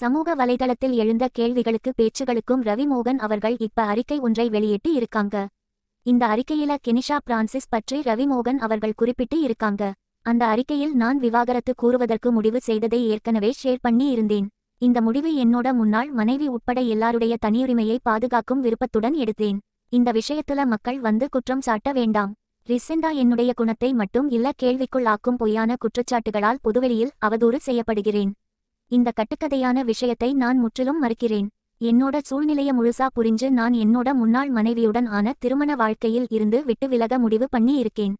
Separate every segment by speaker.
Speaker 1: சமூக வலைதளத்தில் எழுந்த கேள்விகளுக்கு பேச்சுகளுக்கும் ரவி மோகன் அவர்கள் இப்ப அறிக்கை ஒன்றை வெளியிட்டு இருக்காங்க. இந்த அறிக்கையில கெனிஷா பிரான்சிஸ் பற்றி ரவி மோகன் அவர்கள் குறிப்பிட்டு இருக்காங்க. அந்த அறிக்கையில் நான் விவாகரத்து கூறுவதற்கு முடிவு செய்ததை ஏற்கனவே ஷேர் பண்ணி இருந்தேன். இந்த முடிவு என்னோட முன்னாள் மனைவி உட்பட எல்லாருடைய தனியுரிமையை பாதுகாக்கும் விருப்பத்துடன் எடுத்தேன். இந்த விஷயத்துல மக்கள் வந்து குற்றம் சாட்ட வேண்டாம். ரிசெண்டா என்னுடைய குணத்தை மட்டும் இல்ல கேள்விக்குள் ஆக்கும் பொய்யான குற்றச்சாட்டுகளால் பொதுவெளியில் அவதூறு செய்யப்படுகிறேன். இந்த கட்டுக்கதையான விஷயத்தை நான் முற்றிலும் மறுக்கிறேன். என்னோட சூழ்நிலைய முழுசா புரிஞ்சு நான் என்னோட முன்னாள் மனைவியுடன் ஆன திருமண வாழ்க்கையில் இருந்து விட்டு விலக முடிவு பண்ணி இருக்கேன்.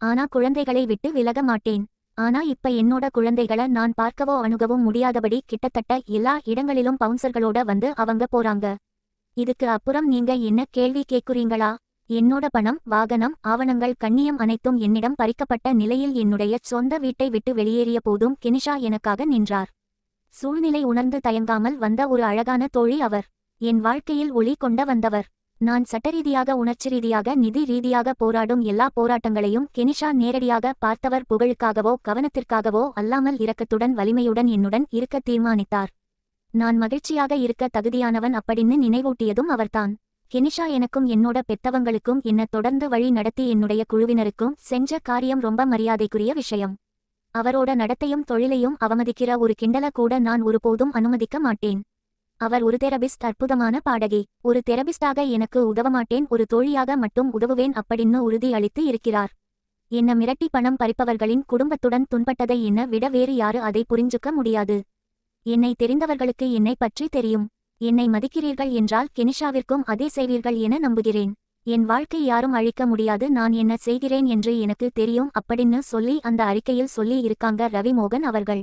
Speaker 1: ஆனா குழந்தைகளை விட்டு விலக மாட்டேன். ஆனா இப்ப என்னோட குழந்தைகள நான் பார்க்கவோ அணுகவும் முடியாதபடி கிட்டத்தட்ட எல்லா இடங்களிலும் பவுன்சர்களோட வந்து அவங்க போறாங்க. இதுக்கு அப்புறம் நீங்க என்ன கேள்வி கேக்குறீங்களா? என்னோட பணம் வாகனம் ஆவணங்கள் கண்ணியம் அனைத்தும் என்னிடம் பறிக்கப்பட்ட நிலையில் என்னுடைய சொந்த வீட்டை விட்டு வெளியேறிய போதும் கெனிஷா எனக்காக நின்றார். சூழ்நிலை உணர்ந்து தயங்காமல் வந்த ஒரு அழகான தோழி அவர். என் வாழ்க்கையில் ஒளி கொண்ட வந்தவர். நான் சட்டரீதியாக உணர்ச்சி ரீதியாக நிதி ரீதியாக போராடும் எல்லா போராட்டங்களையும் கெனிஷா நேரடியாக பார்த்தவர் புகழுக்காகவோ கவனத்திற்காகவோ அல்லாமல் இரக்கத்துடன் வலிமையுடன் என்னுடன் இருக்க தீர்மானித்தார். நான் மகிழ்ச்சியாக இருக்க தகுதியானவன் அப்படின்னு நினைவூட்டியதும் அவர்தான். கெனிஷா எனக்கும் என்னோட பெத்தவங்களுக்கும் என்ன தொடர்ந்து வழி நடத்தி என்னுடைய குழுவினருக்கும் செஞ்ச காரியம் ரொம்ப மரியாதைக்குரிய விஷயம். அவரோட நடத்தையும் தொழிலையும் அவமதிக்கிற ஒரு கிண்டல கூட நான் ஒருபோதும் அனுமதிக்க மாட்டேன். அவர் ஒரு தெரபிஸ்ட் அற்புதமான பாடகி. ஒரு தெரபிஸ்டாக எனக்கு உதவமாட்டேன் ஒரு தோழியாக மட்டும் உதவுவேன் அப்படின்னு உறுதி அளித்து இருக்கிறார். என்ன மிரட்டி பணம் பறிப்பவர்களின் குடும்பத்துடன் துன்பட்டதை என்ன விட வேறு யாரு அதை புரிஞ்சுக்க முடியாது. என்னை தெரிந்தவர்களுக்கு என்னை பற்றி தெரியும். என்னை மதிக்கிறீர்கள் என்றால் கெனிஷாவிற்கும் அதே செய்வீர்கள் என நம்புகிறேன். என் வாழ்க்கை யாரும் அழிக்க முடியாது நான் என்ன செய்கிறேன் என்று எனக்கு தெரியும் அப்படின்னு சொல்லி அந்த அறிக்கையில் சொல்லி இருக்காங்க ரவிமோகன் அவர்கள்.